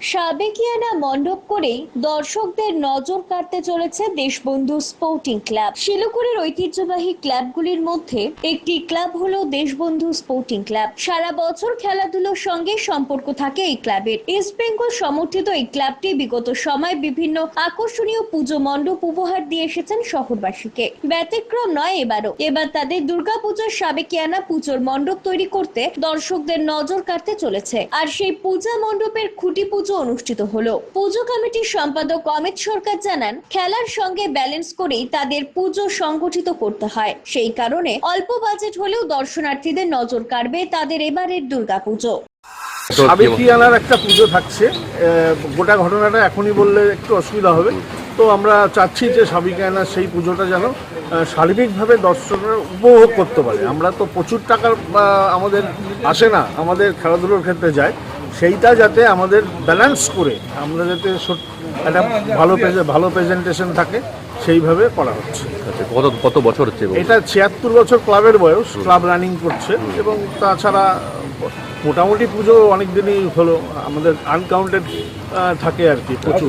সাবেকিয়ানা মণ্ডপ করে দর্শকদের নজর কাড়তে চলেছে দেশবন্ধু স্পোর্টিং ক্লাব। শিলিগুড়ির ঐতিহ্যবাহী ক্লাবগুলির মধ্যে একটি ক্লাব হলো দেশবন্ধু স্পোর্টিং ক্লাব। সারা বছর খেলাধুলোর সঙ্গে সম্পর্ক থাকে এই ক্লাবের। ইস্ট বেঙ্গল সমর্থিত এই ক্লাবটি বিগত সময় বিভিন্ন আকর্ষণীয় পুজো মণ্ডপ উপহার দিয়ে এসেছেন শহরবাসীকে। ব্যতিক্রম নয় এবারও। এবার তাদের দুর্গাপুজোর সাবেকিয়ানা পুজোর মণ্ডপ তৈরি করতে দর্শকদের নজর কাড়তে চলেছে। আর সেই পূজা মণ্ডপের খুঁটি পুজো অনুষ্ঠিত হলো। পুজো কমিটির সম্পাদক অমিত সরকার জানান খেলার সঙ্গে ব্যালেন্স করেই তাদের পুজো সংগঠিত করতে হয়। সেই কারণে অল্প বাজেট হলেও দর্শনার্থীদের নজর কাড়বে তাদের এবারের দুর্গাপুজো। সাবেকিয়ানার একটা পুজো থাকছে। আহ, গোটা ঘটনাটা এখনই বললে একটু অসুবিধা হবে। তো আমরা চাচ্ছি যে সাবিকিয়ানার সেই পুজোটা যেন আহ, সার্বিকভাবে দর্শকরা উপভোগ করতে পারে। আমরা তো প্রচুর টাকার আমাদের আসে না আমাদের খেলাধুলোর ক্ষেত্রে যায়। সেইটা যাতে আমাদের ব্যালেন্স করে আমরা যাতে একটা ভালো ভালো প্রেজেন্টেশন থাকে সেইভাবে করা হচ্ছে। আচ্ছা কত কত বছর হচ্ছে এটা ছিয়াত্তর বছর ক্লাবের বয়স ক্লাব রানিং করছে এবং তাছাড়া মোটামুটি পুজো অনেক দিনই হলো আমাদের আনকাউন্টেড থাকে আর কি প্রচুর।